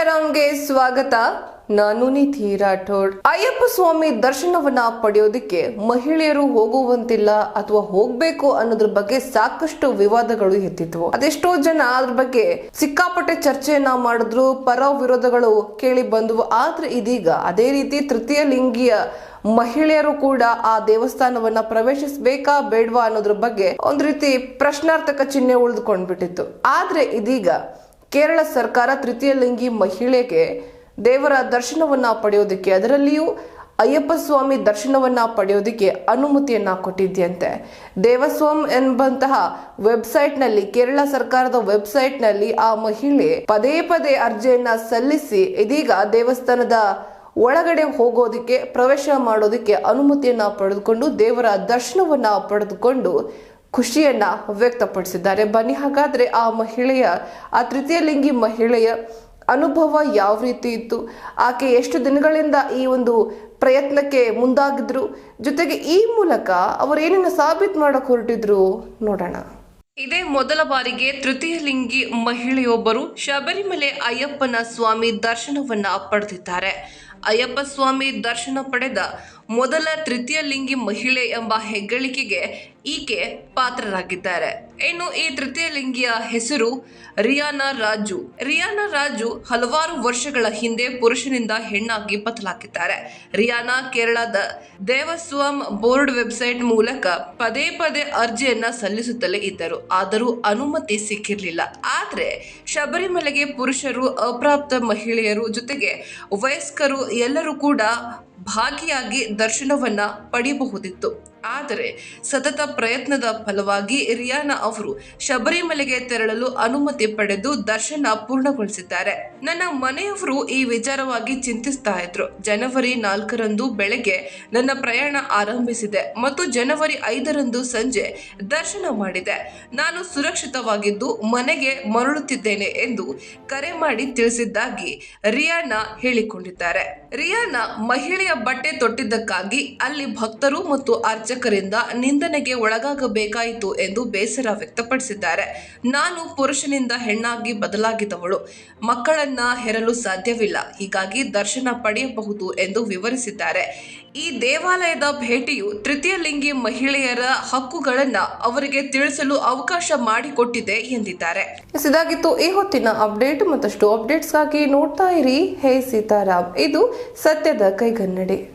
ಸೀತಾರಾಮ್ಗೆ ಸ್ವಾಗತ. ನಾನು ನಿಧಿ ರಾಠೋಡ್. ಅಯ್ಯಪ್ಪ ಸ್ವಾಮಿ ದರ್ಶನವನ್ನ ಪಡೆಯೋದಕ್ಕೆ ಮಹಿಳೆಯರು ಹೋಗುವಂತಿಲ್ಲ ಅಥವಾ ಹೋಗ್ಬೇಕು ಅನ್ನೋದ್ರ ಬಗ್ಗೆ ಸಾಕಷ್ಟು ವಿವಾದಗಳು ಎತ್ತಿದ್ವು. ಅದೆಷ್ಟೋ ಜನ ಅದ್ರ ಬಗ್ಗೆ ಸಿಕ್ಕಾಪಟ್ಟೆ ಚರ್ಚೆಯನ್ನ ಮಾಡಿದ್ರು, ಪರ ವಿರೋಧಗಳು ಕೇಳಿ ಬಂದವು. ಆದ್ರೆ ಇದೀಗ ಅದೇ ರೀತಿ ತೃತೀಯ ಲಿಂಗಿಯ ಮಹಿಳೆಯರು ಕೂಡ ಆ ದೇವಸ್ಥಾನವನ್ನ ಪ್ರವೇಶಿಸಬೇಕಾ ಬೇಡವಾ ಅನ್ನೋದ್ರ ಬಗ್ಗೆ ಒಂದ್ ರೀತಿ ಪ್ರಶ್ನಾರ್ಥಕ ಚಿಹ್ನೆ ಉಳಿದುಕೊಂಡ್ಬಿಟ್ಟಿತ್ತು. ಆದ್ರೆ ಇದೀಗ ಕೇರಳ ಸರ್ಕಾರ ತೃತೀಯ ಲಿಂಗಿ ಮಹಿಳೆಗೆ ದೇವರ ದರ್ಶನವನ್ನ ಪಡೆಯೋದಕ್ಕೆ, ಅದರಲ್ಲಿಯೂ ಅಯ್ಯಪ್ಪ ಸ್ವಾಮಿ ದರ್ಶನವನ್ನ ಪಡೆಯೋದಕ್ಕೆ ಅನುಮತಿಯನ್ನ ಕೊಟ್ಟಿದ್ಯಂತೆ. ದೇವಸ್ವಂ ಎಂಬಂತಹ ವೆಬ್ಸೈಟ್ನಲ್ಲಿ, ಕೇರಳ ಸರ್ಕಾರದ ವೆಬ್ಸೈಟ್ನಲ್ಲಿ ಆ ಮಹಿಳೆ ಪದೇ ಪದೇ ಅರ್ಜಿಯನ್ನ ಸಲ್ಲಿಸಿ, ಇದೀಗ ದೇವಸ್ಥಾನದ ಒಳಗಡೆ ಹೋಗೋದಕ್ಕೆ, ಪ್ರವೇಶ ಮಾಡೋದಕ್ಕೆ ಅನುಮತಿಯನ್ನ ಪಡೆದುಕೊಂಡು ದೇವರ ದರ್ಶನವನ್ನ ಪಡೆದುಕೊಂಡು ಖುಷಿಯನ್ನ ವ್ಯಕ್ತಪಡಿಸಿದ್ದಾರೆ. ಬನ್ನಿ, ಹಾಗಾದ್ರೆ ಆ ಮಹಿಳೆಯ, ಆ ತೃತೀಯ ಲಿಂಗಿ ಮಹಿಳೆಯ ಅನುಭವ ಯಾವ ರೀತಿ ಇತ್ತು? ಆಕೆ ಎಷ್ಟು ದಿನಗಳಿಂದ ಈ ಒಂದು ಪ್ರಯತ್ನಕ್ಕೆ ಮುಂದಾಗಿದ್ರು? ಜೊತೆಗೆ ಈ ಮೂಲಕ ಅವರು ಏನನ್ನ ಸಾಬೀತು ಮಾಡಕ್ ಹೊರಟಿದ್ರು ನೋಡೋಣ. ಇದೇ ಮೊದಲ ಬಾರಿಗೆ ತೃತೀಯ ಲಿಂಗಿ ಮಹಿಳೆಯೊಬ್ಬರು ಶಬರಿಮಲೆ ಅಯ್ಯಪ್ಪನ ಸ್ವಾಮಿ ದರ್ಶನವನ್ನ ಪಡೆದಿದ್ದಾರೆ. ಅಯ್ಯಪ್ಪ ಸ್ವಾಮಿ ದರ್ಶನ ಪಡೆದ ಮೊದಲ ತೃತೀಯ ಲಿಂಗಿ ಮಹಿಳೆ ಎಂಬ ಹೆಗ್ಗಳಿಕೆಗೆ ಈಕೆ ಪಾತ್ರರಾಗಿದ್ದಾರೆ. ಇನ್ನು ಈ ತೃತೀಯ ಲಿಂಗಿಯ ಹೆಸರು ರಿಯಾನಾ ರಾಜು. ರಿಯಾನಾ ರಾಜು ಹಲವಾರು ವರ್ಷಗಳ ಹಿಂದೆ ಪುರುಷನಿಂದ ಹೆಣ್ಣಾಗಿ ಬದಲಾಗಿದ್ದಾರೆ. ರಿಯಾನಾ ಕೇರಳದ ದೇವಸ್ವಾಮ್ ಬೋರ್ಡ್ ವೆಬ್ಸೈಟ್ ಮೂಲಕ ಪದೇ ಪದೇ ಅರ್ಜಿಯನ್ನ ಸಲ್ಲಿಸುತ್ತಲೇ ಇದ್ದರು. ಆದರೂ ಅನುಮತಿ ಸಿಕ್ಕಿರಲಿಲ್ಲ. ಆದರೆ ಶಬರಿಮಲೆಗೆ ಪುರುಷರು ಅಪ್ರಾಪ್ತ ಮಹಿಳೆಯರು ಜೊತೆಗೆ ವಯಸ್ಕರು ಎಲ್ಲರೂ ಕೂಡ ಭಾಗಿಯಾಗಿ ದರ್ಶನವನ್ನ ಪಡೆಯಬಹುದಿತ್ತು. ಆದರೆ ಸತತ ಪ್ರಯತ್ನದ ಫಲವಾಗಿ ರಿಯಾನಾ ಅವರು ಶಬರಿಮಲೆಗೆ ತೆರಳಲು ಅನುಮತಿ ಪಡೆದು ದರ್ಶನ ಪೂರ್ಣಗೊಳಿಸಿದ್ದಾರೆ. ನನ್ನ ಮನೆಯವರು ಈ ವಿಚಾರವಾಗಿ ಚಿಂತಿಸ್ತಾ ಇದ್ರು. ಜನವರಿ ನಾಲ್ಕರಂದು ಬೆಳಗ್ಗೆ ನನ್ನ ಪ್ರಯಾಣ ಆರಂಭಿಸಿದೆ ಮತ್ತು ಜನವರಿ ಐದರಂದು ಸಂಜೆ ದರ್ಶನ ಮಾಡಿದೆ. ನಾನು ಸುರಕ್ಷಿತವಾಗಿದ್ದು ಮನೆಗೆ ಮರಳುತ್ತಿದ್ದೇನೆ ಎಂದು ಕರೆ ಮಾಡಿ ತಿಳಿಸಿದ್ದಾಗಿ ರಿಯಾನಾ ಹೇಳಿಕೊಂಡಿದ್ದಾರೆ. ರಿಯಾನಾ ಮಹಿಳೆಯ ಬಟ್ಟೆ ತೊಟ್ಟಿದ್ದಕ್ಕಾಗಿ ಅಲ್ಲಿ ಭಕ್ತರು ಮತ್ತು ಅರ್ಚಕರಿಂದ ನಿಂದನೆಗೆ ಒಳಗಾಗಬೇಕಾಯಿತು ಎಂದು ಬೇಸರ ವ್ಯಕ್ತಪಡಿಸಿದ್ದಾರೆ. ನಾನು ಪುರುಷನಿಂದ ಹೆಣ್ಣಾಗಿ ಬದಲಾಗಿದ್ದವಳು. ಮಕ್ಕಳನ್ನ ಹೆರಲು ಸಾಧ್ಯವಿಲ್ಲ. ಹೀಗಾಗಿ ದರ್ಶನ ಪಡೆಯಬಹುದು ಎಂದು ವಿವರಿಸಿದ್ದಾರೆ. ಈ ದೇವಾಲಯದ ಭೇಟಿಯು ತೃತೀಯ ಲಿಂಗಿ ಮಹಿಳೆಯರ ಹಕ್ಕುಗಳನ್ನ ಅವರಿಗೆ ತಿಳಿಸಲು ಅವಕಾಶ ಮಾಡಿಕೊಟ್ಟಿದೆ ಎಂದಿದ್ದಾರೆ. ಇದಾಗಿತ್ತು ಈ ಹೊತ್ತಿನ ಅಪ್ಡೇಟ್ ಮತ್ತಷ್ಟು ಅಪ್ಡೇಟ್ಸ್ಗಾಗಿ ನೋಡ್ತಾ ಇರಿ. ಹೇ ಸೀತಾರಾಮ್. ಇದು ಸತ್ಯದ ಕೈಗನ್ನಡಿ.